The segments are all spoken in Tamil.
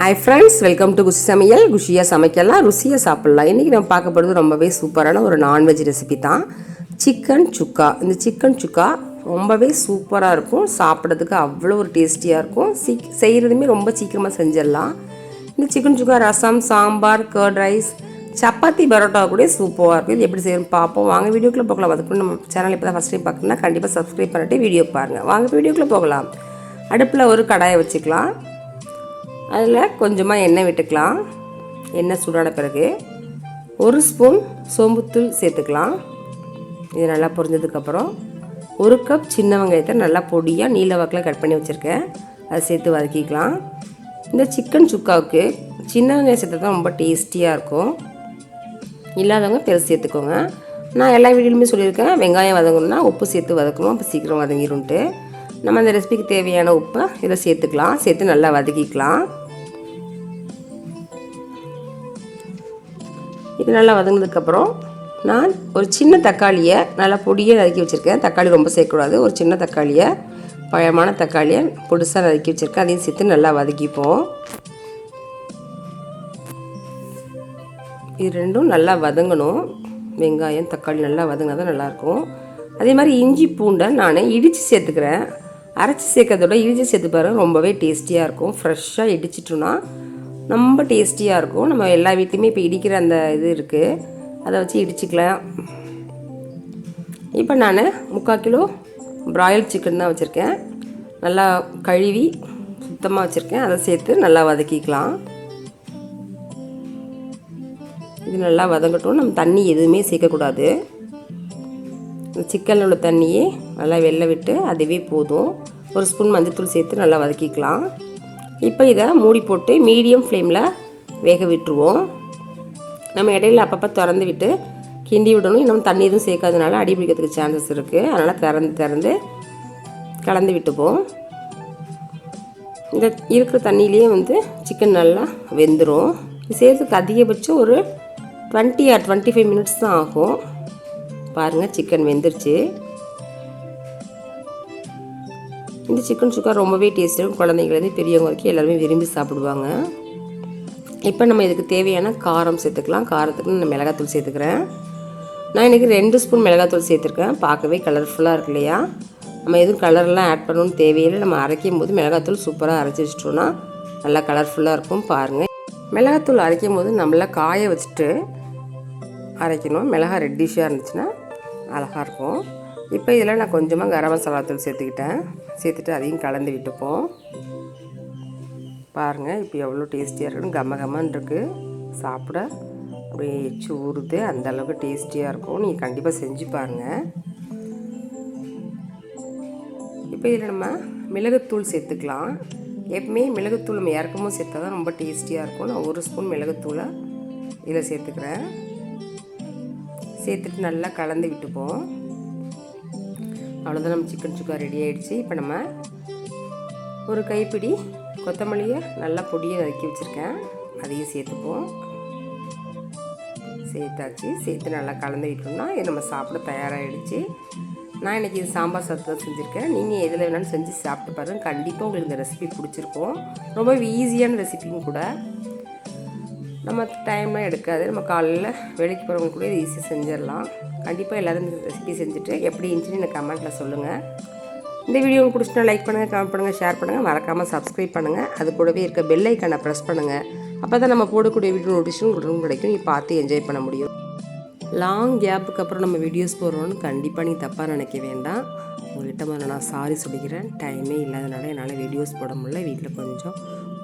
Hi friends welcome to Kushi Samayal குஷியாக சமைக்கலாம் ருசியாக சாப்பிட்லாம் இன்றைக்கி நம்ம பார்க்கப்படுறது ரொம்பவே சூப்பரான ஒரு நான்வெஜ் ரெசிபி தான் சிக்கன் சுக்கா இந்த சிக்கன் சுக்கா ரொம்பவே சூப்பராக இருக்கும் சாப்பிட்றதுக்கு அவ்வளோ ஒரு டேஸ்டியாக இருக்கும் சீக் செய்கிறதுமே ரொம்ப சீக்கிரமாக செஞ்சிடலாம் இந்த chicken sukka rasam sambar curd rice chapati parotta கூட சூப்பராக இருக்கும் இது எப்படி செய்யணும் பார்ப்போம் வாங்க வீடியோக்குள்ளே போகலாம் அதுக்கு நம்ம சேனல் இப்போ தான் ஃபஸ்ட் டைம் பார்க்கணுன்னா கண்டிப்பாக சப்ஸ்கிரைப் பண்ணிட்டு வீடியோ பாருங்கள் வாங்க வீடியோக்குள்ளே போகலாம். அடுப்பில் ஒரு கடாயை வச்சுக்கலாம். அதில் கொஞ்சமாக எண்ணெய் விட்டுக்கலாம். எண்ணெய் சூடான பிறகு ஒரு ஸ்பூன் சோம்புத்தூள் சேர்த்துக்கலாம். இது நல்லா பொரிஞ்சதுக்கப்புறம் ஒரு கப் சின்ன வெங்காயத்தை நல்லா பொடியாக நீல வாக்கில் கட் பண்ணி வச்சுருக்கேன். அதை சேர்த்து வதக்கிக்கலாம். இந்த சிக்கன் சுக்காவுக்கு சின்ன வெங்காயம் சேர்த்து தான் ரொம்ப டேஸ்டியாக இருக்கும். இல்லாதவங்க பெருசு சேர்த்துக்கோங்க. நான் எல்லா வீடியோலுமே சொல்லியிருக்கேன். வெங்காயம் வதங்கணும்னா உப்பு சேர்த்து வதக்கணும். அப்போ சீக்கிரம் வதங்கிடும்ட்டு நம்ம அந்த ரெசிபிக்கு தேவையான உப்பை இதில் சேர்த்துக்கலாம். சேர்த்து நல்லா வதக்கிக்கலாம். இது நல்லா வதங்கினதுக்கப்புறம் நான் ஒரு சின்ன தக்காளியை நல்லா பொடியை நறுக்கி வச்சுருக்கேன். தக்காளி ரொம்ப சேர்க்கக்கூடாது. ஒரு சின்ன தக்காளியை பழமான தக்காளியை பொடிசாக நறுக்கி வச்சுருக்கேன். அதையும் சேர்த்து நல்லா வதக்கிப்போம். இது ரெண்டும் நல்லா வதங்கணும். வெங்காயம் தக்காளி நல்லா வதங்கினா தான் நல்லாயிருக்கும். அதே மாதிரி இஞ்சி பூண்டை நான் இடித்து சேர்த்துக்கிறேன். அரைச்சி சேர்க்கறதோட இடித்து சேர்த்து பாருங்கள் ரொம்பவே டேஸ்டியாக இருக்கும். ஃப்ரெஷ்ஷாக இடிச்சிட்டோன்னா ரொம்ப டேஸ்டியாக இருக்கும். நம்ம எல்லா வீட்லேயுமே இப்போ இடிக்கிற அந்த இது இருக்குது அதை வச்சு இடிச்சிக்கலாம். இப்போ நான் முக்கால் கிலோ ப்ராயில் சிக்கன் தான் வச்சுருக்கேன். நல்லா கழுவி சுத்தமாக வச்சுருக்கேன். அதை சேர்த்து நல்லா வதக்கிக்கலாம். இது நல்லா வதங்கட்டும். நம்ம தண்ணி எதுவுமே சேர்க்கக்கூடாது. சிக்கனில் உள்ள தண்ணியே நல்லா வெளில விட்டு அதுவே போதும். ஒரு ஸ்பூன் மஞ்சள் தூள் சேர்த்து நல்லா வதக்கிக்கலாம். இப்போ இதை மூடி போட்டு மீடியம் ஃப்ளேமில் வேக விட்டுருவோம். நம்ம இடையில அப்பப்போ திறந்து விட்டு கிண்டி விடணும். இன்னும் தண்ணி எதுவும் சேர்க்காதனால அடி பிடிக்கிறதுக்கு சான்சஸ் இருக்குது அதனால் திறந்து திறந்து கலந்து விட்டுப்போம். இந்த இருக்கிற தண்ணியிலேயே வந்து சிக்கன் நல்லா வெந்துடும் சேர்த்துக்கு அதிகபட்சம் ஒரு twenty or twenty five minutes தான் ஆகும். பாருங்கள் சிக்கன் வெந்துருச்சு. இந்த சிக்கன் சுக்கா ரொம்பவே டேஸ்ட்டாக குழந்தைங்கலேருந்து பெரியவங்க வரைக்கும் எல்லாருமே விரும்பி சாப்பிடுவாங்க. இப்போ நம்ம இதுக்கு தேவையான காரம் சேர்த்துக்கலாம். காரத்துக்கு நான் மிளகாத்தூள் சேர்த்துக்கிறேன். நான் இன்றைக்கி ரெண்டு ஸ்பூன் மிளகாத்தூள் சேர்த்துருக்கேன். பார்க்கவே கலர்ஃபுல்லாக இருக்கு இல்லையா? நம்ம எதுவும் கலர்லாம் ஆட் பண்ணணும்னு தேவையில்லை. நம்ம அரைக்கும் போது மிளகாத்தூள் சூப்பராக அரைச்சி வச்சிட்டோன்னா நல்லா கலர்ஃபுல்லாக இருக்கும். பாருங்கள் மிளகாத்தூள் அரைக்கும் போது நம்மளா காய வச்சுட்டு அரைக்கணும். மிளகா ரெட்டிஷாக இருந்துச்சுன்னா அழகாக இருக்கும். இப்போ இதில் நான் கொஞ்சமாக கரம் மசாலா தூள் சேர்த்துக்கிட்டேன். சேர்த்துட்டு அதையும் கலந்து விட்டுப்போம். பாருங்கள் இப்போ எவ்வளோ டேஸ்டியாக இருக்குன்னு கம்ம கம்மன் இருக்குது சாப்பிட அப்படியே எச்சு ஊறுது அந்தளவுக்கு டேஸ்டியாக இருக்கும். நீங்கள் கண்டிப்பாக செஞ்சு பாருங்கள் இப்போ இதில் நம்ம மிளகுத்தூள் சேர்த்துக்கலாம். எப்பவுமே மிளகுத்தூள் நம்ம இறக்கமும் சேர்த்தா தான் ரொம்ப டேஸ்டியாக இருக்கும். நான் ஒரு ஸ்பூன் மிளகுத்தூளை இதில் சேர்த்துக்கிறேன். சேர்த்துட்டு நல்லா கலந்து விட்டுப்போம். அவ்வளோதான் நம்ம சிக்கன் சுக்கா ரெடி ஆகிடுச்சு இப்போ நம்ம ஒரு கைப்பிடி கொத்தமல்லியை நல்லா பொடியை நறுக்கி வச்சுருக்கேன். அதையும் சேர்த்துப்போம். சேர்த்தாச்சு. சேர்த்து நல்லா கலந்து விட்டோம்னா இது நம்ம சாப்பிட தயாராகிடுச்சு நான் இன்றைக்கி இது சாம்பார் சத்து தான் செஞ்சுருக்கேன். நீங்கள் எதில் வேணாலும் செஞ்சு சாப்பிட்டு பாருங்கள் கண்டிப்பாக உங்களுக்கு இந்த ரெசிபி பிடிச்சிருக்கும். ரொம்ப ஈஸியான ரெசிபியும் கூட. நம்ம டைம்லாம் எடுக்காது. நம்ம காலையில் வேலைக்கு போகிறவங்க கூட இது ஈஸியாக செஞ்சிடலாம். கண்டிப்பாக எல்லோரும் இந்த ரெசிபி செஞ்சுட்டு எப்படி இருந்துச்சுன்னு எனக்கு கமெண்ட்டில் சொல்லுங்கள் இந்த வீடியோ உங்களுக்கு பிடிச்சினா லைக் பண்ணுங்கள் கமெண்ட் பண்ணுங்கள் ஷேர் பண்ணுங்கள் மறக்காமல் சப்ஸ்கிரைப் பண்ணுங்கள் அது கூடவே இருக்க பெல் ஐக்கானை ப்ரெஸ் பண்ணுங்கள் அப்போ தான் நம்ம போடக்கூடிய வீடியோ நோட்டிஃபிகேஷன் உங்களுக்கு கிடைக்கும். நீ பார்த்து என்ஜாய் பண்ண முடியும். லாங் கேப்புக்கு அப்புறம் நம்ம வீடியோஸ் போடுறோன்னு கண்டிப்பாக நீ தப்பாக நினைக்க வேண்டாம். உங்கள்கிட்ட முதல்ல நான் சாரி சொல்லிக்கிறேன். டைமே இல்லாதனால என்னால் வீடியோஸ் போட முடியல. வீட்டில் கொஞ்சம்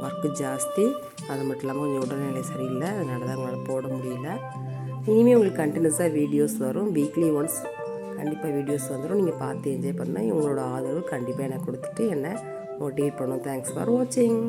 ஒர்க்கு ஜாஸ்தி. அது மட்டும் இல்லாமல் கொஞ்சம் உடல்நிலை சரியில்லை. அதனால தான் உங்களால் போட முடியல. இனிமேல் உங்களுக்கு கண்டினியூஸாக வீடியோஸ் வரும். வீக்லி ஒன்ஸ் கண்டிப்பாக வீடியோஸ் வந்துடும் நீங்கள் பார்த்து என்ஜாய் பண்ணால் உங்களோட ஆதரவு கண்டிப்பாக எனக்கு கொடுத்துட்டு என்னை மோட்டிவேட் பண்ணும். தேங்க்ஸ் ஃபார் வாட்சிங்